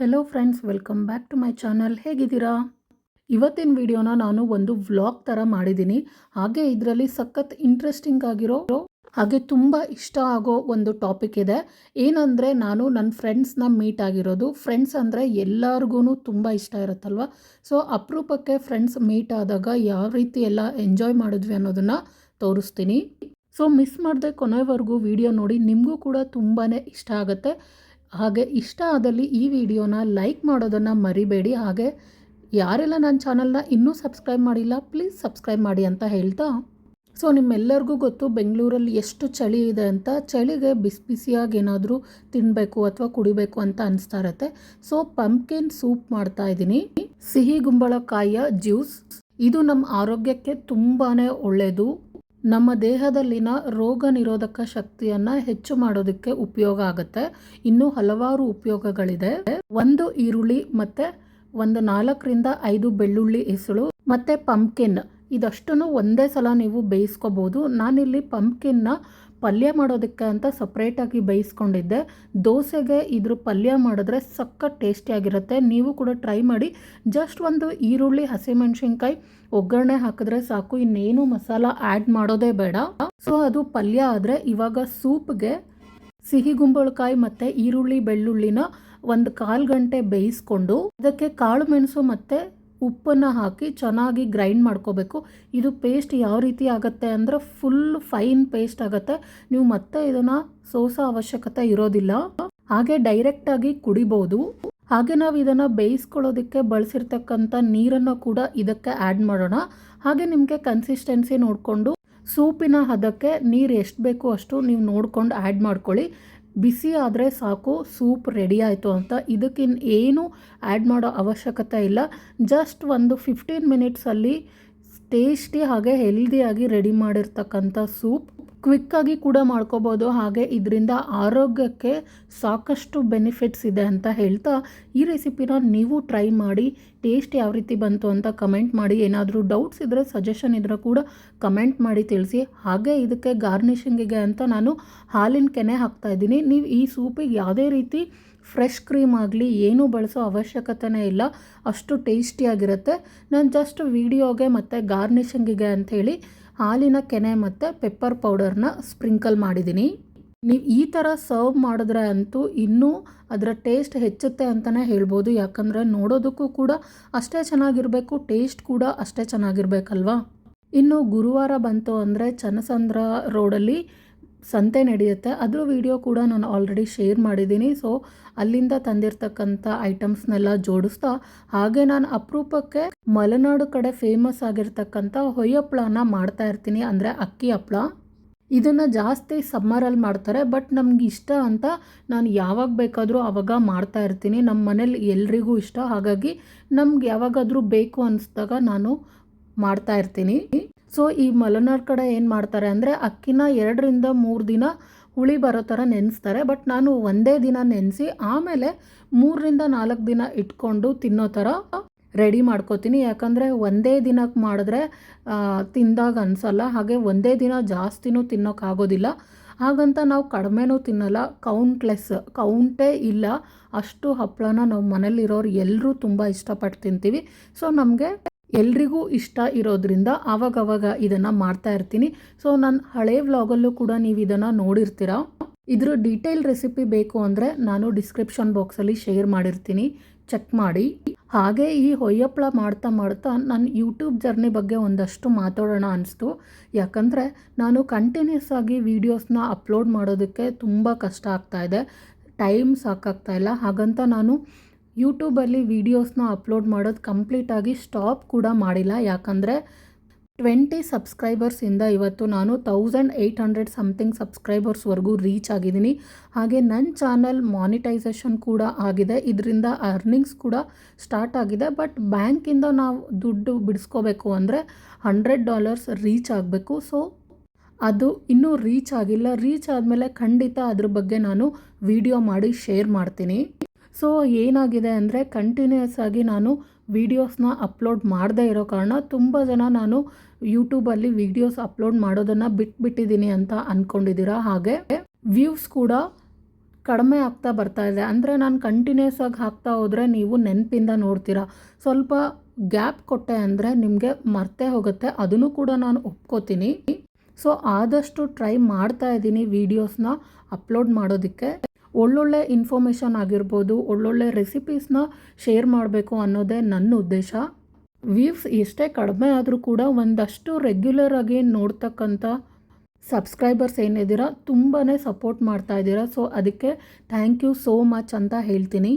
Hello friends welcome back to my channel ಹೇಗಿದ್ದೀರಾ? ಇವತ್ತಿನ ವಿಡಿಯೋನ ನಾನು ಒಂದು ವ್ಲಾಗ್ ಥರ ಮಾಡಿದ್ದೀನಿ. ಹಾಗೆ ಇದರಲ್ಲಿ ಸಖತ್ ಇಂಟ್ರೆಸ್ಟಿಂಗ್ ಆಗಿರೋ ಹಾಗೆ ತುಂಬ ಇಷ್ಟ ಆಗೋ ಒಂದು ಟಾಪಿಕ್ ಇದೆ. ಏನಂದರೆ ನಾನು ನನ್ನ ಫ್ರೆಂಡ್ಸ್ನ ಮೀಟ್ ಆಗಿರೋದು. ಫ್ರೆಂಡ್ಸ್ ಅಂದರೆ ಎಲ್ಲರಿಗೂ ತುಂಬ ಇಷ್ಟ ಇರುತ್ತಲ್ವ? ಸೊ ಅಪರೂಪಕ್ಕೆ ಫ್ರೆಂಡ್ಸ್ ಮೀಟ್ ಆದಾಗ ಯಾವ ರೀತಿ ಎಲ್ಲ ಎಂಜಾಯ್ ಮಾಡಿದ್ವಿ ಅನ್ನೋದನ್ನು ತೋರಿಸ್ತೀನಿ. ಸೊ ಮಿಸ್ ಮಾಡದೆ ಕೊನೆವರೆಗೂ ವಿಡಿಯೋ ನೋಡಿ, ನಿಮಗೂ ಕೂಡ ತುಂಬಾ ಇಷ್ಟ ಆಗುತ್ತೆ. ಹಾಗೆ ಇಷ್ಟ ಆದಲ್ಲಿ ಈ ವಿಡಿಯೋನ ಲೈಕ್ ಮಾಡೋದನ್ನು ಮರಿಬೇಡಿ. ಹಾಗೆ ಯಾರೆಲ್ಲ ನನ್ನ ಚಾನಲ್ನ ಇನ್ನೂ ಸಬ್ಸ್ಕ್ರೈಬ್ ಮಾಡಿಲ್ಲ, ಪ್ಲೀಸ್ ಸಬ್ಸ್ಕ್ರೈಬ್ ಮಾಡಿ ಅಂತ ಹೇಳ್ತಾ. ಸೊ, ನಿಮ್ಮೆಲ್ಲರಿಗೂ ಗೊತ್ತು ಬೆಂಗಳೂರಲ್ಲಿ ಎಷ್ಟು ಚಳಿ ಇದೆ ಅಂತ. ಚಳಿಗೆ ಬಿಸಿ ಬಿಸಿಯಾಗಿ ಏನಾದರೂ ತಿನ್ನಬೇಕು ಅಥವಾ ಕುಡಿಬೇಕು ಅಂತ ಅನಿಸ್ತಾ ಇರತ್ತೆ. ಸೊ ಪಂಪ್ಕಿನ್ ಸೂಪ್ ಮಾಡ್ತಾ ಇದ್ದೀನಿ. ಸಿಹಿ ಗುಂಬಳಕಾಯಿಯ ಜ್ಯೂಸ್. ಇದು ನಮ್ಮ ಆರೋಗ್ಯಕ್ಕೆ ತುಂಬಾ ಒಳ್ಳೆಯದು ನಮ್ಮ ದೇಹದಲ್ಲಿನ ರೋಗ ನಿರೋಧಕ ಶಕ್ತಿಯನ್ನು ಹೆಚ್ಚು ಮಾಡೋದಕ್ಕೆ ಉಪಯೋಗ ಆಗುತ್ತೆ. ಇನ್ನೂ ಹಲವಾರು ಉಪಯೋಗಗಳಿದೆ. ಒಂದು ಈರುಳ್ಳಿ ಮತ್ತು ಒಂದು ನಾಲ್ಕರಿಂದ ಐದು ಬೆಳ್ಳುಳ್ಳಿ ಹೆಸಳು ಮತ್ತು ಪಂಪ್ಕಿನ್. ಇದಷ್ಟನ್ನು ಒಂದೇ ಸಲ ನೀವು ಬೇಯಿಸ್ಕೋಬೋದು. ನಾನಿಲ್ಲಿ ಪಂಪ್ಕಿನ್ನ ಪಲ್ಯ ಮಾಡೋದಕ್ಕೆ ಅಂತ ಸಪ್ರೇಟಾಗಿ ಬೇಯಿಸ್ಕೊಂಡಿದ್ದೆ. ದೋಸೆಗೆ ಇದ್ರ ಪಲ್ಯ ಮಾಡಿದ್ರೆ ಸಖತ್ ಟೇಸ್ಟಿಯಾಗಿರುತ್ತೆ ನೀವು ಕೂಡ ಟ್ರೈ ಮಾಡಿ. ಜಸ್ಟ್ ಒಂದು ಈರುಳ್ಳಿ, ಹಸಿಮೆಣಸಿನ್ಕಾಯಿ, ಒಗ್ಗರಣೆ ಹಾಕಿದ್ರೆ ಸಾಕು. ಇನ್ನೇನು ಮಸಾಲ ಆ್ಯಡ್ ಮಾಡೋದೇ ಬೇಡ. ಸೊ ಅದು ಪಲ್ಯ ಆದರೆ ಇವಾಗ ಸೂಪ್ಗೆ ಸಿಹಿ ಗುಂಬಳಕಾಯಿ ಮತ್ತು ಈರುಳ್ಳಿ, ಬೆಳ್ಳುಳ್ಳಿನ ಒಂದು ಕಾಲು ಗಂಟೆ ಬೇಯಿಸ್ಕೊಂಡು ಅದಕ್ಕೆ ಕಾಳು ಮೆಣಸು ಮತ್ತು ಉಪ್ಪನ್ನು ಹಾಕಿ ಚೆನ್ನಾಗಿ ಗ್ರೈಂಡ್ ಮಾಡ್ಕೋಬೇಕು. ಇದು ಪೇಸ್ಟ್ ಯಾವ ರೀತಿ ಆಗುತ್ತೆ ಅಂದರೆ ಫುಲ್ ಫೈನ್ ಪೇಸ್ಟ್ ಆಗುತ್ತೆ. ನೀವು ಮತ್ತೆ ಇದನ್ನು ಸೋಸೋ ಅವಶ್ಯಕತೆ ಇರೋದಿಲ್ಲ. ಹಾಗೆ ಡೈರೆಕ್ಟಾಗಿ ಕುಡಿಬೋದು. ಹಾಗೆ ನಾವು ಇದನ್ನು ಬೇಯಿಸ್ಕೊಳ್ಳೋದಕ್ಕೆ ಬಳಸಿರ್ತಕ್ಕಂಥ ನೀರನ್ನು ಕೂಡ ಇದಕ್ಕೆ ಆ್ಯಡ್ ಮಾಡೋಣ. ಹಾಗೆ ನಿಮಗೆ ಕನ್ಸಿಸ್ಟೆನ್ಸಿ ನೋಡಿಕೊಂಡು ಸೂಪಿನ ಹದಕ್ಕೆ ನೀರು ಎಷ್ಟು ಬೇಕು ಅಷ್ಟು ನೀವು ನೋಡ್ಕೊಂಡು ಆ್ಯಡ್ ಮಾಡ್ಕೊಳ್ಳಿ. ಬಿಸಿ ಆದರೆ ಸಾಕು, ಸೂಪ್ ರೆಡಿ ಆಯಿತು ಅಂತ. ಇದಕ್ಕಿನ್ ಏನು ಆ್ಯಡ್ ಮಾಡೋ ಅವಶ್ಯಕತೆ ಇಲ್ಲ. ಜಸ್ಟ್ ಒಂದು ಫಿಫ್ಟೀನ್ ಮಿನಿಟ್ಸಲ್ಲಿ ಟೇಸ್ಟಿ ಹಾಗೆ ಹೆಲ್ದಿಯಾಗಿ ರೆಡಿ ಮಾಡಿರ್ತಕ್ಕಂಥ ಸೂಪ್. ಕ್ವಿಕ್ಕಾಗಿ ಕೂಡ ಮಾಡ್ಕೋಬೋದು. ಹಾಗೆ ಇದರಿಂದ ಆರೋಗ್ಯಕ್ಕೆ ಸಾಕಷ್ಟು ಬೆನಿಫಿಟ್ಸ್ ಇದೆ ಅಂತ ಹೇಳ್ತಾ ಈ ರೆಸಿಪಿನ ನೀವು ಟ್ರೈ ಮಾಡಿ ಟೇಸ್ಟ್ ಯಾವ ರೀತಿ ಬಂತು ಅಂತ ಕಮೆಂಟ್ ಮಾಡಿ. ಏನಾದರೂ ಡೌಟ್ಸ್ ಇದ್ದರೆ ಸಜೆಷನ್ ಇದ್ದರೆ ಕೂಡ ಕಮೆಂಟ್ ಮಾಡಿ ತಿಳಿಸಿ. ಹಾಗೆ ಇದಕ್ಕೆ ಗಾರ್ನಿಷಿಂಗಿಗೆ ಅಂತ ನಾನು ಹಾಲಿನ ಕೆನೆ ಹಾಕ್ತಾ ಇದ್ದೀನಿ. ನೀವು ಈ ಸೂಪಿಗೆ ಯಾವುದೇ ರೀತಿ ಫ್ರೆಶ್ ಕ್ರೀಮ್ ಆಗಲಿ ಏನೂ ಬಳಸೋ ಅವಶ್ಯಕತೆನೇ ಇಲ್ಲ. ಅಷ್ಟು ಟೇಸ್ಟಿಯಾಗಿರುತ್ತೆ ನಾನು ಜಸ್ಟ್ ವೀಡಿಯೋಗೆ ಮತ್ತು ಗಾರ್ನಿಷಿಂಗಿಗೆ ಅಂಥೇಳಿ ಹಾಲಿನ ಕೆನೆ ಮತ್ತು ಪೆಪ್ಪರ್ ಪೌಡರ್ನ ಸ್ಪ್ರಿಂಕಲ್ ಮಾಡಿದ್ದೀನಿ. ನೀವು ಈ ಥರ ಸರ್ವ್ ಮಾಡಿದ್ರೆ ಅಂತೂ ಇನ್ನೂ ಅದರ ಟೇಸ್ಟ್ ಹೆಚ್ಚುತ್ತೆ ಅಂತಲೇ ಹೇಳ್ಬೋದು. ಯಾಕಂದರೆ ನೋಡೋದಕ್ಕೂ ಕೂಡ ಅಷ್ಟೇ ಚೆನ್ನಾಗಿರಬೇಕು ಟೇಸ್ಟ್ ಕೂಡ ಅಷ್ಟೇ ಚೆನ್ನಾಗಿರ್ಬೇಕಲ್ವಾ? ಇನ್ನು ಗುರುವಾರ ಬಂತು ಅಂದರೆ ಚನ್ನಸಂದ್ರ ರೋಡಲ್ಲಿ ಸಂತೆ ನಡೆಯುತ್ತೆ. ಅದ್ರ ವಿಡಿಯೋ ಕೂಡ ನಾನು ಆಲ್ರೆಡಿ ಶೇರ್ ಮಾಡಿದ್ದೀನಿ. ಸೊ ಅಲ್ಲಿಂದ ತಂದಿರ್ತಕ್ಕಂಥ ಐಟಮ್ಸ್ನೆಲ್ಲ ಜೋಡಿಸ್ತಾ, ಹಾಗೆ ನಾನು ಅಪರೂಪಕ್ಕೆ ಮಲೆನಾಡು ಕಡೆ ಫೇಮಸ್ ಆಗಿರ್ತಕ್ಕಂಥ ಹೊಯ್ಯಪ್ಪಳನ ಮಾಡ್ತಾ ಇರ್ತೀನಿ. ಅಂದರೆ ಅಕ್ಕಿ ಹಪ್ಪಳ ಇದನ್ನು ಜಾಸ್ತಿ ಸಮ್ಮರಲ್ಲಿ ಮಾಡ್ತಾರೆ. ಬಟ್ ನಮ್ಗೆ ಇಷ್ಟ ಅಂತ ನಾನು ಯಾವಾಗ ಬೇಕಾದರೂ ಆವಾಗ ಮಾಡ್ತಾ ಇರ್ತೀನಿ. ನಮ್ಮ ಮನೇಲಿ ಎಲ್ರಿಗೂ ಇಷ್ಟ. ಹಾಗಾಗಿ ನಮ್ಗೆ ಯಾವಾಗಾದರೂ ಬೇಕು ಅನಿಸ್ದಾಗ ನಾನು ಮಾಡ್ತಾ ಇರ್ತೀನಿ. ಸೊ ಈ ಮಲೆನಾಡು ಕಡೆ ಏನು ಮಾಡ್ತಾರೆ ಅಂದರೆ ಅಕ್ಕಿನ ಎರಡರಿಂದ ಮೂರು ದಿನ ಹುಳಿ ಬರೋ ಥರ ನೆನೆಸ್ತಾರೆ. ಬಟ್ ನಾನು ಒಂದೇ ದಿನ ನೆನೆಸಿ ಆಮೇಲೆ ಮೂರರಿಂದ ನಾಲ್ಕು ದಿನ ಇಟ್ಕೊಂಡು ತಿನ್ನೋ ಥರ ರೆಡಿ ಮಾಡ್ಕೋತೀನಿ. ಯಾಕಂದರೆ ಒಂದೇ ದಿನಕ್ಕೆ ಮಾಡಿದ್ರೆ ತಿಂದಾಗ ಅನಿಸಲ್ಲ. ಹಾಗೆ ಒಂದೇ ದಿನ ಜಾಸ್ತಿನೂ ತಿನ್ನೋಕ್ಕಾಗೋದಿಲ್ಲ ಹಾಗಂತ ನಾವು ಕಡಿಮೆನೂ ತಿನ್ನಲ್ಲ. ಕೌಂಟ್ಲೆಸ್ ಕೌಂಟೇ ಇಲ್ಲ. ಅಷ್ಟು ಹಪ್ಪಳನ ನಾವು ಮನೇಲಿರೋರು ಎಲ್ಲರೂ ತುಂಬ ಇಷ್ಟಪಟ್ಟು ತಿಂತೀವಿ. ಸೊ ನಮಗೆ ಎಲ್ರಿಗೂ ಇಷ್ಟ ಇರೋದ್ರಿಂದ ಆವಾಗವಾಗ ಇದನ್ನು ಮಾಡ್ತಾ ಇರ್ತೀನಿ. ಸೊ ನನ್ನ ಹಳೆ ವ್ಲಾಗಲ್ಲೂ ಕೂಡ ನೀವು ಇದನ್ನು ನೋಡಿರ್ತೀರ? ಇದ್ರ ಡೀಟೇಲ್ ರೆಸಿಪಿ ಬೇಕು ಅಂದರೆ ನಾನು ಡಿಸ್ಕ್ರಿಪ್ಷನ್ ಬಾಕ್ಸಲ್ಲಿ ಶೇರ್ ಮಾಡಿರ್ತೀನಿ. ಚೆಕ್ ಮಾಡಿ. ಹಾಗೆ ಈ ಹೊಯ್ಯಪ್ಪಳ ಮಾಡ್ತಾ ಮಾಡ್ತಾ ನನ್ನ ಯೂಟ್ಯೂಬ್ ಜರ್ನಿ ಬಗ್ಗೆ ಒಂದಷ್ಟು ಮಾತಾಡೋಣ ಅನಿಸ್ತು. ಯಾಕಂದರೆ ನಾನು ಕಂಟಿನ್ಯೂಸ್ ಆಗಿ ವೀಡಿಯೋಸ್ನ ಅಪ್ಲೋಡ್ ಮಾಡೋದಕ್ಕೆ ತುಂಬ ಕಷ್ಟ ಆಗ್ತಾಯಿದೆ ಟೈಮ್ ಸಾಕಾಗ್ತಾ ಇಲ್ಲ. ಹಾಗಂತ ನಾನು ಯೂಟ್ಯೂಬಲ್ಲಿ ವೀಡಿಯೋಸ್ನ ಅಪ್ಲೋಡ್ ಮಾಡೋದು ಕಂಪ್ಲೀಟಾಗಿ ಸ್ಟಾಪ್ ಕೂಡ ಮಾಡಿಲ್ಲ. ಯಾಕಂದರೆ ಟ್ವೆಂಟಿ ಸಬ್ಸ್ಕ್ರೈಬರ್ಸಿಂದ ಇವತ್ತು ನಾನು ತೌಸಂಡ್ ಏಯ್ಟ್ ಹಂಡ್ರೆಡ್ ಸಮಥಿಂಗ್ ಸಬ್ಸ್ಕ್ರೈಬರ್ಸ್ವರೆಗೂ ರೀಚ್ ಆಗಿದ್ದೀನಿ. ಹಾಗೆ ನನ್ನ ಚಾನಲ್ ಮಾನಿಟೈಸೇಷನ್ ಕೂಡ ಆಗಿದೆ. ಇದರಿಂದ ಅರ್ನಿಂಗ್ಸ್ ಕೂಡ ಸ್ಟಾರ್ಟ್ ಆಗಿದೆ. ಬಟ್ ಬ್ಯಾಂಕಿಂದ ನಾವು ದುಡ್ಡು ಬಿಡಿಸ್ಕೋಬೇಕು ಅಂದರೆ ಹಂಡ್ರೆಡ್ ಡಾಲರ್ಸ್ ರೀಚ್ ಆಗಬೇಕು. ಸೊ, ಅದು ಇನ್ನೂ ರೀಚ್ ಆಗಿಲ್ಲ. ರೀಚ್ ಆದಮೇಲೆ ಖಂಡಿತ ಅದ್ರ ಬಗ್ಗೆ ನಾನು ವಿಡಿಯೋ ಮಾಡಿ ಶೇರ್ ಮಾಡ್ತೀನಿ. ಸೊ ಏನಾಗಿದೆ ಅಂದರೆ ಕಂಟಿನ್ಯೂಸ್ ಆಗಿ ನಾನು ವೀಡಿಯೋಸ್ನ ಅಪ್ಲೋಡ್ ಮಾಡದೇ ಇರೋ ಕಾರಣ ತುಂಬ ಜನ ನಾನು ಯೂಟ್ಯೂಬಲ್ಲಿ ವೀಡಿಯೋಸ್ ಅಪ್ಲೋಡ್ ಮಾಡೋದನ್ನು ಬಿಟ್ಬಿಟ್ಟಿದ್ದೀನಿ ಅಂತ ಅಂದ್ಕೊಂಡಿದ್ದೀರಾ ಹಾಗೆ. ವ್ಯೂಸ್ ಕೂಡ ಕಡಿಮೆ ಆಗ್ತಾ ಬರ್ತಾ ಇದೆ. ಅಂದರೆ ನಾನು ಕಂಟಿನ್ಯೂಸ್ ಆಗಿ ಹಾಕ್ತಾ ಹೋದರೆ ನೀವು ನೆನಪಿಂದ ನೋಡ್ತೀರಾ. ಸ್ವಲ್ಪ ಗ್ಯಾಪ್ ಕೊಟ್ಟೆ ಅಂದರೆ ನಿಮಗೆ ಮರ್ತೇ ಹೋಗುತ್ತೆ. ಅದನ್ನು ಕೂಡ ನಾನು ಒಪ್ಕೋತೀನಿ. ಸೊ ಆದಷ್ಟು ಟ್ರೈ ಮಾಡ್ತಾ ಇದ್ದೀನಿ ವೀಡಿಯೋಸ್ನ ಅಪ್ಲೋಡ್ ಮಾಡೋದಕ್ಕೆ. ಒಳ್ಳೊಳ್ಳೆ ಇನ್ಫಾರ್ಮೇಷನ್ ಆಗಿರ್ಬೋದು, ಒಳ್ಳೊಳ್ಳೆ ರೆಸಿಪೀಸ್ನ ಶೇರ್ ಮಾಡಬೇಕು ಅನ್ನೋದೇ ನನ್ನ ಉದ್ದೇಶ. ವ್ಯೂಸ್ ಎಷ್ಟೇ ಕಡಿಮೆ ಆದರೂ ಕೂಡ ಒಂದಷ್ಟು ರೆಗ್ಯುಲರ್ ಆಗಿ ನೋಡ್ತಕ್ಕಂಥ ಸಬ್ಸ್ಕ್ರೈಬರ್ಸ್ ಏನಿದ್ದೀರಾ ತುಂಬಾ ಸಪೋರ್ಟ್ ಮಾಡ್ತಾ ಇದ್ದೀರಾ. ಸೊ ಅದಕ್ಕೆ ಥ್ಯಾಂಕ್ ಯು ಸೋ ಮಚ್ ಅಂತ ಹೇಳ್ತೀನಿ.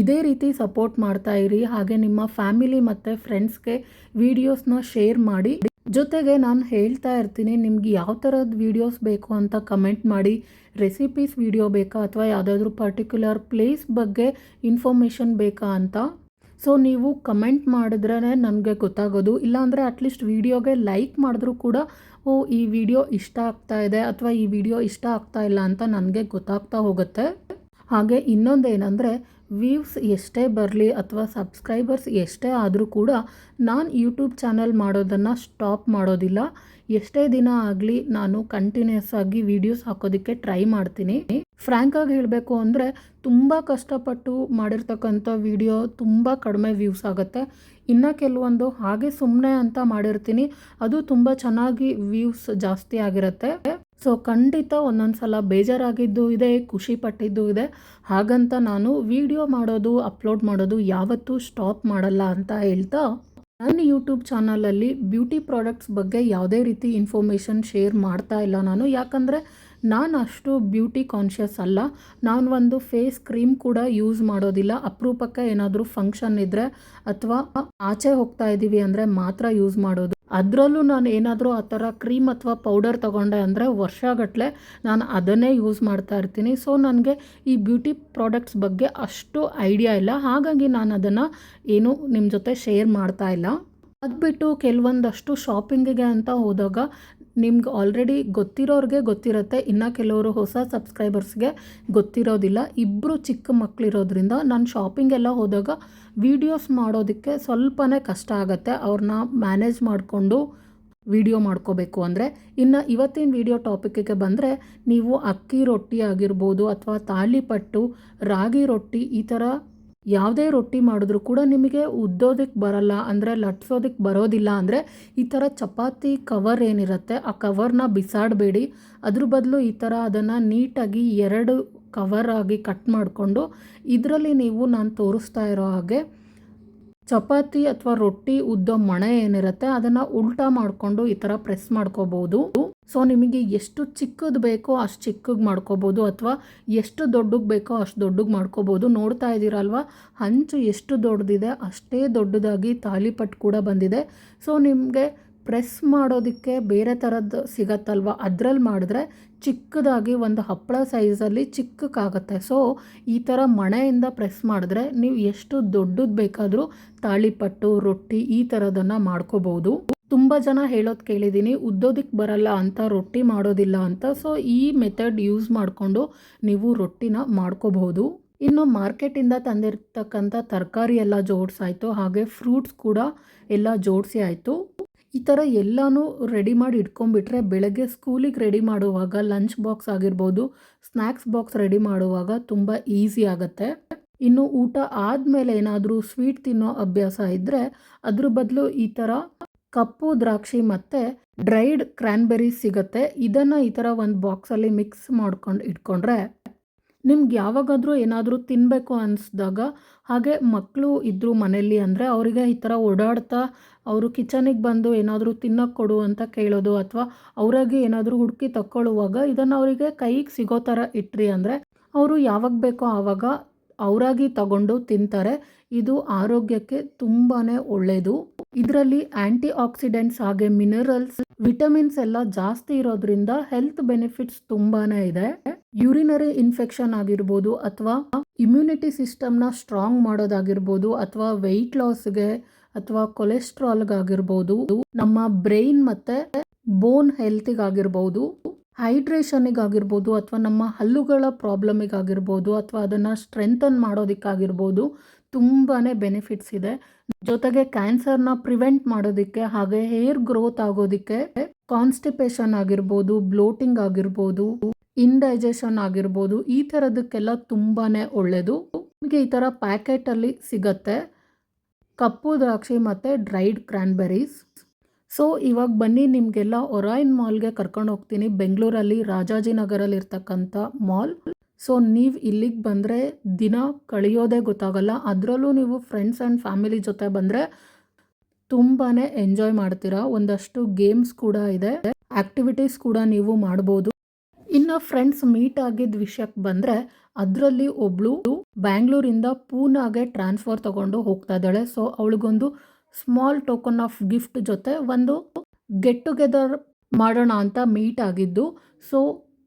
ಇದೇ ರೀತಿ ಸಪೋರ್ಟ್ ಮಾಡ್ತಾ ಇರಿ. ಹಾಗೆ ನಿಮ್ಮ ಫ್ಯಾಮಿಲಿ ಮತ್ತು ಫ್ರೆಂಡ್ಸ್ಗೆ ವೀಡಿಯೋಸ್ನ ಶೇರ್ ಮಾಡಿ. ಜೊತೆಗೆ ನಾನು ಹೇಳ್ತಾ ಇರ್ತೀನಿ, ನಿಮ್ಗೆ ಯಾವ ಥರದ ವೀಡಿಯೋಸ್ ಬೇಕು ಅಂತ ಕಮೆಂಟ್ ಮಾಡಿ ರೆಸಿಪೀಸ್ ವಿಡಿಯೋ ಬೇಕಾ ಅಥವಾ ಯಾವುದಾದ್ರೂ ಪರ್ಟಿಕ್ಯುಲರ್ ಪ್ಲೇಸ್ ಬಗ್ಗೆ ಇನ್ಫಾರ್ಮೇಷನ್ ಬೇಕಾ ಅಂತ. ಸೊ ನೀವು ಕಮೆಂಟ್ ಮಾಡಿದ್ರೇ ನನಗೆ ಗೊತ್ತಾಗೋದು. ಇಲ್ಲಾಂದರೆ ಅಟ್ಲೀಸ್ಟ್ ವೀಡಿಯೋಗೆ ಲೈಕ್ ಮಾಡಿದ್ರೂ ಕೂಡ, ಓ, ಈ ವಿಡಿಯೋ ಇಷ್ಟ ಆಗ್ತಾ ಇದೆ ಅಥವಾ ಈ ವಿಡಿಯೋ ಇಷ್ಟ ಆಗ್ತಾ ಇಲ್ಲ ಅಂತ ನನಗೆ ಗೊತ್ತಾಗ್ತಾ ಹೋಗುತ್ತೆ. ಹಾಗೆ ಇನ್ನೊಂದು ಏನಂದರೆ ವ್ಯೂವ್ಸ್ ಎಷ್ಟೇ ಬರಲಿ ಅಥವಾ ಸಬ್ಸ್ಕ್ರೈಬರ್ಸ್ ಎಷ್ಟೇ ಆದರೂ ಕೂಡ ನಾನು ಯೂಟ್ಯೂಬ್ ಚಾನಲ್ ಮಾಡೋದನ್ನು ಸ್ಟಾಪ್ ಮಾಡೋದಿಲ್ಲ. ಎಷ್ಟೇ ದಿನ ಆಗಲಿ ನಾನು ಕಂಟಿನ್ಯೂಸ್ ಆಗಿ ವೀಡಿಯೋಸ್ ಹಾಕೋದಕ್ಕೆ ಟ್ರೈ ಮಾಡ್ತೀನಿ. ಫ್ರ್ಯಾಂಕಾಗಿ ಹೇಳಬೇಕು ಅಂದರೆ ತುಂಬ ಕಷ್ಟಪಟ್ಟು ಮಾಡಿರ್ತಕ್ಕಂಥ ವಿಡಿಯೋ ತುಂಬ ಕಡಿಮೆ ವ್ಯೂವ್ಸ್ ಆಗುತ್ತೆ. ಇನ್ನು ಕೆಲವೊಂದು ಹಾಗೆ ಸುಮ್ಮನೆ ಅಂತ ಮಾಡಿರ್ತೀನಿ. ಅದು ತುಂಬ ಚೆನ್ನಾಗಿ ವ್ಯೂವ್ಸ್ ಜಾಸ್ತಿ ಆಗಿರುತ್ತೆ. ಸೊ ಖಂಡಿತ ಒಂದೊಂದು ಸಲ ಬೇಜಾರಾಗಿದ್ದು ಇದೆ ಖುಷಿ ಪಟ್ಟಿದ್ದು ಇದೆ. ಹಾಗಂತ ನಾನು ವಿಡಿಯೋ ಮಾಡೋದು, ಅಪ್ಲೋಡ್ ಮಾಡೋದು ಯಾವತ್ತೂ ಸ್ಟಾಪ್ ಮಾಡಲ್ಲ ಅಂತ ಹೇಳ್ತಾ ನನ್ನ ಯೂಟ್ಯೂಬ್ ಚಾನಲಲ್ಲಿ ಬ್ಯೂಟಿ ಪ್ರಾಡಕ್ಟ್ಸ್ ಬಗ್ಗೆ ಯಾವುದೇ ರೀತಿ ಇನ್ಫಾರ್ಮೇಷನ್ ಶೇರ್ ಮಾಡ್ತಾ ಇಲ್ಲ ನಾನು. ಯಾಕಂದರೆ ನಾನು ಅಷ್ಟು ಬ್ಯೂಟಿ ಕಾನ್ಷಿಯಸ್ ಅಲ್ಲ. ನಾನು ಒಂದು ಫೇಸ್ ಕ್ರೀಮ್ ಕೂಡ ಯೂಸ್ ಮಾಡೋದಿಲ್ಲ. ಅಪರೂಪಕ್ಕೆ ಏನಾದರೂ ಫಂಕ್ಷನ್ ಇದ್ದರೆ ಅಥವಾ ಆಚೆ ಹೋಗ್ತಾ ಇದ್ದೀವಿ ಅಂದರೆ ಮಾತ್ರ ಯೂಸ್ ಮಾಡೋದು. ಅದರಲ್ಲೂ ನಾನು ಏನಾದರೂ ಆ ಥರ ಕ್ರೀಮ್ ಅಥವಾ ಪೌಡರ್ ತೊಗೊಂಡೆ ಅಂದರೆ ವರ್ಷಗಟ್ಟಲೆ ನಾನು ಅದನ್ನೇ ಯೂಸ್ ಮಾಡ್ತಾ ಇರ್ತೀನಿ. ಸೊ ನನಗೆ ಈ ಬ್ಯೂಟಿ ಪ್ರಾಡಕ್ಟ್ಸ್ ಬಗ್ಗೆ ಅಷ್ಟು ಐಡಿಯಾ ಇಲ್ಲ. ಹಾಗಾಗಿ ನಾನು ಅದನ್ನು ಏನು ನಿಮ್ಮ ಜೊತೆ ಶೇರ್ ಮಾಡ್ತಾ ಇಲ್ಲ. ಅದು ಬಿಟ್ಟು ಕೆಲವೊಂದಷ್ಟು ಶಾಪಿಂಗಿಗೆ ಅಂತ ಹೋದಾಗ ನಿಮ್ಗೆ ಆಲ್ರೆಡಿ ಗೊತ್ತಿರೋರಿಗೆ ಗೊತ್ತಿರುತ್ತೆ. ಇನ್ನು ಕೆಲವರು ಹೊಸ ಸಬ್ಸ್ಕ್ರೈಬರ್ಸ್ಗೆ ಗೊತ್ತಿರೋದಿಲ್ಲ. ಇಬ್ಬರು ಚಿಕ್ಕ ಮಕ್ಕಳಿರೋದ್ರಿಂದ ನಾನು ಶಾಪಿಂಗೆಲ್ಲ ಹೋದಾಗ ವೀಡಿಯೋಸ್ ಮಾಡೋದಕ್ಕೆ ಸ್ವಲ್ಪನೇ ಕಷ್ಟ ಆಗುತ್ತೆ. ಅವ್ರನ್ನ ಮ್ಯಾನೇಜ್ ಮಾಡಿಕೊಂಡು ವಿಡಿಯೋ ಮಾಡ್ಕೋಬೇಕು ಅಂದರೆ. ಇನ್ನು ಇವತ್ತಿನ ವಿಡಿಯೋ ಟಾಪಿಕ್ಕಿಗೆ ಬಂದರೆ ನೀವು ಅಕ್ಕಿ ರೊಟ್ಟಿ ಆಗಿರ್ಬೋದು ಅಥವಾ ತಾಳಿಪಟ್ಟು ರಾಗಿ ರೊಟ್ಟಿ ಈ ಥರ ಯಾವುದೇ ರೊಟ್ಟಿ ಮಾಡಿದ್ರೂ ಕೂಡ ನಿಮಗೆ ಉದ್ದೋದಕ್ಕೆ ಬರಲ್ಲ ಅಂದರೆ ಲಟ್ಸೋದಕ್ಕೆ ಬರೋದಿಲ್ಲ ಅಂದರೆ ಈ ಥರ ಚಪಾತಿ ಕವರ್ ಏನಿರುತ್ತೆ ಆ ಕವರ್ನ ಬಿಸಾಡಬೇಡಿ. ಅದ್ರ ಬದಲು ಈ ಥರ ಅದನ್ನು ನೀಟಾಗಿ ಎರಡು ಕವರ್ ಆಗಿ ಕಟ್ ಮಾಡಿಕೊಂಡು ಇದರಲ್ಲಿ ನೀವು ನಾನು ತೋರಿಸ್ತಾ ಇರೋ ಹಾಗೆ ಚಪಾತಿ ಅಥವಾ ರೊಟ್ಟಿ ಉದ್ದೋ ಮಣೆ ಏನಿರುತ್ತೆ ಅದನ್ನು ಉಲ್ಟಾ ಮಾಡಿಕೊಂಡು ಈ ಥರ ಪ್ರೆಸ್ ಮಾಡ್ಕೋಬೋದು. ಸೊ ನಿಮಗೆ ಎಷ್ಟು ಚಿಕ್ಕದು ಬೇಕೋ ಅಷ್ಟು ಚಿಕ್ಕಗೆ ಮಾಡ್ಕೋಬೋದು ಅಥವಾ ಎಷ್ಟು ದೊಡ್ಡಗೆ ಬೇಕೋ ಅಷ್ಟು ದೊಡ್ಡಗೆ ಮಾಡ್ಕೋಬೋದು. ನೋಡ್ತಾ ಇದ್ದೀರಲ್ವ? ಹಂಚು ಎಷ್ಟು ದೊಡ್ಡದಿದೆ ಅಷ್ಟೇ ದೊಡ್ಡದಾಗಿ ತಾಲಿಪಟ್ಟು ಕೂಡ ಬಂದಿದೆ. ಸೊ ನಿಮಗೆ ಪ್ರೆಸ್ ಮಾಡೋದಕ್ಕೆ ಬೇರೆ ಥರದ್ದು ಸಿಗತ್ತಲ್ವ? ಅದರಲ್ಲಿ ಮಾಡಿದ್ರೆ ಚಿಕ್ಕದಾಗಿ ಒಂದು ಹಪ್ಪಳ ಸೈಜಲ್ಲಿ ಚಿಕ್ಕಕ್ಕಾಗತ್ತೆ. ಸೊ ಈ ಥರ ಮಣೆಯಿಂದ ಪ್ರೆಸ್ ಮಾಡಿದ್ರೆ ನೀವು ಎಷ್ಟು ದೊಡ್ಡದು ಬೇಕಾದರೂ ತಾಳಿಪಟ್ಟು, ರೊಟ್ಟಿ ಈ ಥರದನ್ನು ಮಾಡ್ಕೋಬೋದು. ತುಂಬ ಜನ ಹೇಳೋದು ಕೇಳಿದ್ದೀನಿ ಉದ್ದೋದಕ್ಕೆ ಬರಲ್ಲ ಅಂತ ರೊಟ್ಟಿ ಮಾಡೋದಿಲ್ಲ ಅಂತ. ಸೊ ಈ ಮೆಥಡ್ ಯೂಸ್ ಮಾಡಿಕೊಂಡು ನೀವು ರೊಟ್ಟಿನ ಮಾಡ್ಕೋಬಹುದು ಇನ್ನು ಮಾರ್ಕೆಟಿಂದ ತಂದಿರ್ತಕ್ಕಂಥ ತರಕಾರಿ ಎಲ್ಲ ಜೋಡಿಸಾಯಿತು ಹಾಗೆ ಫ್ರೂಟ್ಸ್ ಕೂಡ ಎಲ್ಲ ಜೋಡಿಸಿ ಆಯಿತು. ಈ ಥರ ಎಲ್ಲನೂ ರೆಡಿ ಮಾಡಿ ಇಟ್ಕೊಂಡ್ಬಿಟ್ರೆ ಬೆಳಗ್ಗೆ ಸ್ಕೂಲಿಗೆ ರೆಡಿ ಮಾಡುವಾಗ ಲಂಚ್ ಬಾಕ್ಸ್ ಆಗಿರ್ಬೋದು ಸ್ನ್ಯಾಕ್ಸ್ ಬಾಕ್ಸ್ ರೆಡಿ ಮಾಡುವಾಗ ತುಂಬ ಈಸಿ ಆಗುತ್ತೆ. ಇನ್ನು ಊಟ ಆದಮೇಲೆ ಏನಾದರೂ ಸ್ವೀಟ್ ತಿನ್ನೋ ಅಭ್ಯಾಸ ಇದ್ದರೆ ಅದ್ರ ಬದಲು ಈ ಥರ ಕಪ್ಪು ದ್ರಾಕ್ಷಿ ಮತ್ತು ಡ್ರೈಡ್ ಕ್ರ್ಯಾನ್ಬೆರೀಸ್ ಸಿಗುತ್ತೆ. ಇದನ್ನು ಈ ಥರ ಒಂದು ಬಾಕ್ಸಲ್ಲಿ ಮಿಕ್ಸ್ ಮಾಡ್ಕೊಂಡು ಇಟ್ಕೊಂಡ್ರೆ ನಿಮ್ಗೆ ಯಾವಾಗಾದರೂ ಏನಾದರೂ ತಿನ್ನಬೇಕು ಅನಿಸ್ದಾಗ, ಹಾಗೆ ಮಕ್ಕಳು ಇದ್ದರು ಮನೆಯಲ್ಲಿ ಅಂದರೆ ಅವರಿಗೆ ಈ ಥರ ಓಡಾಡ್ತಾ ಅವರು ಕಿಚನಿಗೆ ಬಂದು ಏನಾದರೂ ತಿನ್ನೋಕ್ಕೆ ಕೊಡು ಅಂತ ಕೇಳೋದು ಅಥವಾ ಅವರಾಗಿ ಏನಾದರೂ ಹುಡುಕಿ ತಕ್ಕೊಳ್ಳುವಾಗ ಇದನ್ನು ಅವರಿಗೆ ಕೈಗೆ ಸಿಗೋ ಥರ ಇಟ್ರಿ ಅಂದರೆ ಅವರು ಯಾವಾಗ ಬೇಕೋ ಆವಾಗ ಅವರಾಗಿ ತಗೊಂಡು ತಿಂತಾರೆ. ಇದು ಆರೋಗ್ಯಕ್ಕೆ ತುಂಬಾ ಒಳ್ಳೆಯದು ಇದರಲ್ಲಿ ಆಂಟಿ ಆಕ್ಸಿಡೆಂಟ್ಸ್ ಹಾಗೆ ಮಿನರಲ್ಸ್, ವಿಟಮಿನ್ಸ್ ಎಲ್ಲ ಜಾಸ್ತಿ ಇರೋದ್ರಿಂದ ಹೆಲ್ತ್ ಬೆನಿಫಿಟ್ಸ್ ತುಂಬಾನೇ ಇದೆ. ಯೂರಿನರಿ ಇನ್ಫೆಕ್ಷನ್ ಆಗಿರ್ಬೋದು ಅಥವಾ ಇಮ್ಯುನಿಟಿ ಸಿಸ್ಟಮ್ನ ಸ್ಟ್ರಾಂಗ್ ಮಾಡೋದಾಗಿರ್ಬೋದು ಅಥವಾ ವೆಯ್ಟ್ ಲಾಸ್ಗೆ ಅಥವಾ ಕೊಲೆಸ್ಟ್ರಾಲ್ಗಾಗಿರ್ಬೋದು, ನಮ್ಮ ಬ್ರೈನ್ ಮತ್ತೆ ಬೋನ್ ಹೆಲ್ತಿಗಾಗಿರ್ಬೋದು ಹೈಡ್ರೇಷನಿಗಾಗಿರ್ಬೋದು ಅಥವಾ ನಮ್ಮ ಹಲ್ಲುಗಳ ಪ್ರಾಬ್ಲಮಿಗಾಗಿರ್ಬೋದು ಅಥವಾ ಅದನ್ನು ಸ್ಟ್ರೆಂಥನ್ ಮಾಡೋದಕ್ಕಾಗಿರ್ಬೋದು ತುಂಬಾ ಬೆನಿಫಿಟ್ಸ್ ಇದೆ. ಜೊತೆಗೆ ಕ್ಯಾನ್ಸರ್ನ ಪ್ರಿವೆಂಟ್ ಮಾಡೋದಕ್ಕೆ ಹಾಗೆ ಹೇರ್ ಗ್ರೋತ್ ಆಗೋದಕ್ಕೆ ಕಾನ್ಸ್ಟಿಪೇಷನ್ ಆಗಿರ್ಬೋದು ಬ್ಲೋಟಿಂಗ್ ಆಗಿರ್ಬೋದು ಇನ್ಡೈಜೆಷನ್ ಆಗಿರ್ಬೋದು ಈ ಥರದಕ್ಕೆಲ್ಲ ತುಂಬಾ ಒಳ್ಳೆಯದು ನಿಮಗೆ ಈ ಥರ ಪ್ಯಾಕೆಟಲ್ಲಿ ಸಿಗತ್ತೆ. ಕಪ್ಪು ದ್ರಾಕ್ಷಿ ಮತ್ತು ಡ್ರೈಡ್ ಕ್ರ್ಯಾನ್ಬೆರೀಸ್ ಸೊ ಇವಾಗ ಬನ್ನಿ ನಿಮಗೆಲ್ಲ ಒರಾಯಿನ್ ಮಾಲ್ಗೆ ಕರ್ಕೊಂಡು ಹೋಗ್ತೀನಿ. ಬೆಂಗಳೂರಲ್ಲಿ ರಾಜಾಜಿನಗರಲ್ಲಿ ಇರ್ತಕ್ಕಂಥ ಮಾಲ್ ಸೊ ನೀವು ಇಲ್ಲಿಗೆ ಬಂದರೆ ದಿನ ಕಳೆಯೋದೇ ಗೊತ್ತಾಗಲ್ಲ. ಅದರಲ್ಲೂ ನೀವು ಫ್ರೆಂಡ್ಸ್ ಆ್ಯಂಡ್ ಫ್ಯಾಮಿಲಿ ಜೊತೆ ಬಂದರೆ ತುಂಬಾ ಎಂಜಾಯ್ ಮಾಡ್ತೀರಾ. ಒಂದಷ್ಟು ಗೇಮ್ಸ್ ಕೂಡ ಇದೆ. ಆ್ಯಕ್ಟಿವಿಟೀಸ್ ಕೂಡ ನೀವು ಮಾಡ್ಬೋದು. ಇನ್ನು ಫ್ರೆಂಡ್ಸ್ ಮೀಟ್ ಆಗಿದ್ದ ವಿಷಯಕ್ಕೆ ಬಂದರೆ ಅದರಲ್ಲಿ ಒಬ್ಳು ಬ್ಯಾಂಗ್ಳೂರಿಂದ ಪೂನಾಗೆ ಟ್ರಾನ್ಸ್ಫರ್ ತಗೊಂಡು ಹೋಗ್ತಾ ಇದ್ದಾಳೆ. ಸೊ ಅವಳಿಗೊಂದು ಸ್ಮಾಲ್ ಟೋಕನ್ ಆಫ್ ಗಿಫ್ಟ್ ಜೊತೆ ಒಂದು ಗೆಟ್ ಟುಗೆದರ್ ಮಾಡೋಣ ಅಂತ ಮೀಟ್ ಆಗಿದ್ದು. ಸೊ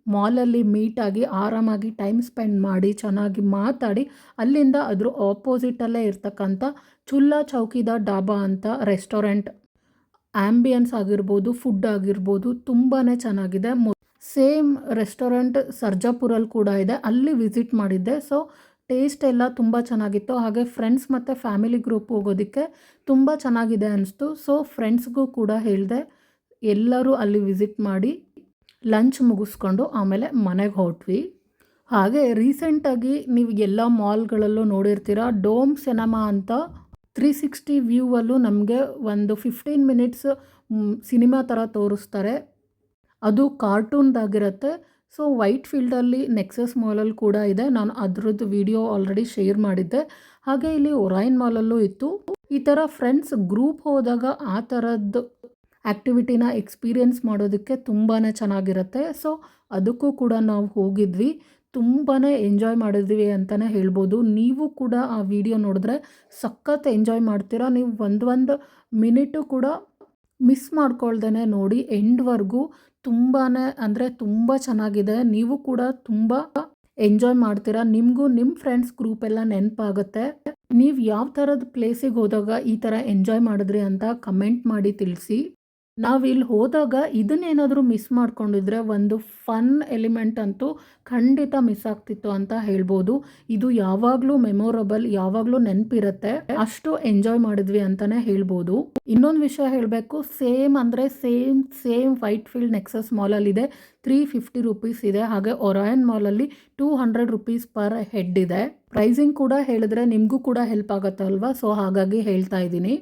ಮಾಲಲ್ಲಿ ಆಗಿ ಆರಾಮಾಗಿ ಟೈಮ್ ಸ್ಪೆಂಡ್ ಮಾಡಿ, ಚೆನ್ನಾಗಿ ಮಾತಾಡಿ, ಅಲ್ಲಿಂದ ಅದ್ರ ಆಪೋಸಿಟಲ್ಲೇ ಇರ್ತಕ್ಕಂಥ ಚುಲ್ಲಾ ಚೌಕಿದ ಡಾಬಾ ಅಂತ ರೆಸ್ಟೋರೆಂಟ್. ಆ್ಯಂಬಿಯನ್ಸ್ ಆಗಿರ್ಬೋದು, ಫುಡ್ ಆಗಿರ್ಬೋದು ತುಂಬಾ ಚೆನ್ನಾಗಿದೆ. ಸೇಮ್ ರೆಸ್ಟೋರೆಂಟ್ ಸರ್ಜಾಪುರಲ್ಲಿ ಕೂಡ ಇದೆ. ಅಲ್ಲಿ ವಿಸಿಟ್ ಮಾಡಿದ್ದೆ. ಸೊ, ಟೇಸ್ಟ್ ಎಲ್ಲ ತುಂಬ ಚೆನ್ನಾಗಿತ್ತು. ಹಾಗೆ ಫ್ರೆಂಡ್ಸ್ ಮತ್ತು ಫ್ಯಾಮಿಲಿ ಗ್ರೂಪ್ ಹೋಗೋದಕ್ಕೆ ತುಂಬ ಚೆನ್ನಾಗಿದೆ ಅನಿಸ್ತು. ಸೊ, ಫ್ರೆಂಡ್ಸ್ಗೂ ಕೂಡ ಹೇಳಿದೆ, ಎಲ್ಲರೂ ಅಲ್ಲಿ ವಿಸಿಟ್ ಮಾಡಿ. ಲಂಚ್ ಮುಗಿಸ್ಕೊಂಡು ಆಮೇಲೆ ಮನೆಗೆ ಹೊರಟ್ವಿ. ಹಾಗೆ ರೀಸೆಂಟಾಗಿ ನೀವು ಎಲ್ಲ ಮಾಲ್ಗಳಲ್ಲೂ ನೋಡಿರ್ತೀರ, ಡೋಮ್ ಸಿನಿಮಾ ಅಂತ ತ್ರೀ ಸಿಕ್ಸ್ಟಿ ವ್ಯೂವಲ್ಲೂ ನಮಗೆ ಒಂದು ಫಿಫ್ಟೀನ್ ಮಿನಿಟ್ಸ್ ಸಿನಿಮಾ ಥರ ತೋರಿಸ್ತಾರೆ. ಅದು ಕಾರ್ಟೂನ್ದಾಗಿರುತ್ತೆ. ಸೊ, ವೈಟ್ ಫೀಲ್ಡಲ್ಲಿ ನೆಕ್ಸಸ್ ಮಾಲಲ್ಲಿ ಕೂಡ ಇದೆ. ನಾನು ಅದರದ್ದು ವಿಡಿಯೋ ಆಲ್ರೆಡಿ ಶೇರ್ ಮಾಡಿದ್ದೆ. ಹಾಗೆ ಇಲ್ಲಿ ಒರೈನ್ ಮಾಲಲ್ಲೂ ಇತ್ತು. ಈ ಥರ ಫ್ರೆಂಡ್ಸ್ ಗ್ರೂಪ್ ಹೋದಾಗ ಆ ಥರದ್ದು ಆ್ಯಕ್ಟಿವಿಟಿನ ಎಕ್ಸ್ಪೀರಿಯನ್ಸ್ ಮಾಡೋದಕ್ಕೆ ತುಂಬಾ ಚೆನ್ನಾಗಿರುತ್ತೆ. ಸೊ, ಅದಕ್ಕೂ ಕೂಡ ನಾವು ಹೋಗಿದ್ವಿ. ತುಂಬಾ ಎಂಜಾಯ್ ಮಾಡಿದ್ವಿ ಅಂತಲೇ ಹೇಳ್ಬೋದು. ನೀವು ಕೂಡ ಆ ವಿಡಿಯೋ ನೋಡಿದ್ರೆ ಸಖತ್ ಎಂಜಾಯ್ ಮಾಡ್ತೀರಾ. ನೀವು ಒಂದು ಒಂದು ಮಿನಿಟು ಕೂಡ ಮಿಸ್ ಮಾಡ್ಕೊಳ್ದೇ ನೋಡಿ ಎಂಡ್ವರೆಗೂ ತುಂಬಾ ಅಂದರೆ ತುಂಬ ಚೆನ್ನಾಗಿದೆ. ನೀವು ಕೂಡ ತುಂಬ ಎಂಜಾಯ್ ಮಾಡ್ತೀರಾ. ನಿಮಗೂ ನಿಮ್ಮ ಫ್ರೆಂಡ್ಸ್ ಗ್ರೂಪ್ ಎಲ್ಲ ನೆನಪಾಗುತ್ತೆ. ನೀವು ಯಾವ ಥರದ ಪ್ಲೇಸಿಗೆ ಹೋದಾಗ ಈ ಥರ ಎಂಜಾಯ್ ಮಾಡಿದ್ರಿ ಅಂತ ಕಮೆಂಟ್ ಮಾಡಿ ತಿಳಿಸಿ. ನಾವು ಇಲ್ಲಿ ಹೋದಾಗ ಇದನ್ನೇನಾದರೂ ಮಿಸ್ ಮಾಡ್ಕೊಂಡಿದ್ರೆ ಒಂದು ಫನ್ ಎಲಿಮೆಂಟ್ ಅಂತೂ ಖಂಡಿತ ಮಿಸ್ ಆಗ್ತಿತ್ತು ಅಂತ ಹೇಳ್ಬೋದು. ಇದು ಯಾವಾಗಲೂ ಮೆಮೊರಬಲ್, ಯಾವಾಗಲೂ ನೆನಪಿರುತ್ತೆ. ಅಷ್ಟು ಎಂಜಾಯ್ ಮಾಡಿದ್ವಿ ಅಂತಲೇ ಹೇಳ್ಬೋದು. ಇನ್ನೊಂದು ವಿಷಯ ಹೇಳಬೇಕು. ಸೇಮ್ ಅಂದರೆ same same white field Nexus ಮಾಲಲ್ಲಿದೆ. ತ್ರೀ ಫಿಫ್ಟಿ ರುಪೀಸ್ ಇದೆ. ಹಾಗೆ Orion ಮಾಲಲ್ಲಿ two hundred rupees per head ಇದೆ. ಪ್ರೈಸಿಂಗ್ ಕೂಡ ಹೇಳಿದ್ರೆ ನಿಮಗೂ ಕೂಡ ಹೆಲ್ಪ್ ಆಗುತ್ತೆ ಅಲ್ವಾ ಸೊ ಹಾಗಾಗಿ ಹೇಳ್ತಾ ಇದ್ದೀನಿ.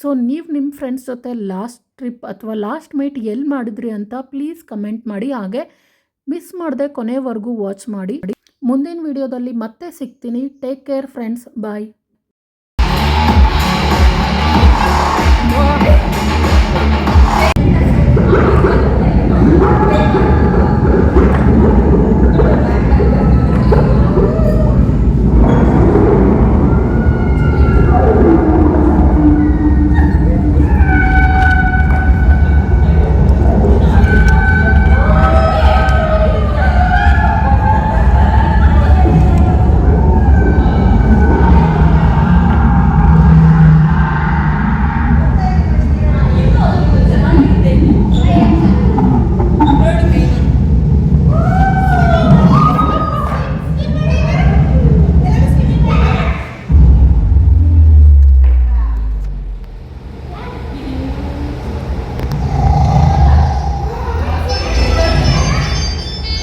ಸೊ ನೀವು ನಿಮ್ಮ ಫ್ರೆಂಡ್ಸ್ ಜೊತೆ ಲಾಸ್ಟ್ ಟ್ರಿಪ್ ಅಥವಾ ಲಾಸ್ಟ್ ಮೀಟ್ ಎಲ್ಲಿ ಮಾಡಿದ್ರಿ ಅಂತ ಪ್ಲೀಸ್ ಕಮೆಂಟ್ ಮಾಡಿ. ಹಾಗೆ ಮಿಸ್ ಮಾಡದೆ ಕೊನೆವರೆಗೂ ವಾಚ್ ಮಾಡಿ. ಮುಂದಿನ ವಿಡಿಯೋದಲ್ಲಿ ಮತ್ತೆ ಸಿಗ್ತೀನಿ. Take care friends bye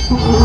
Oh.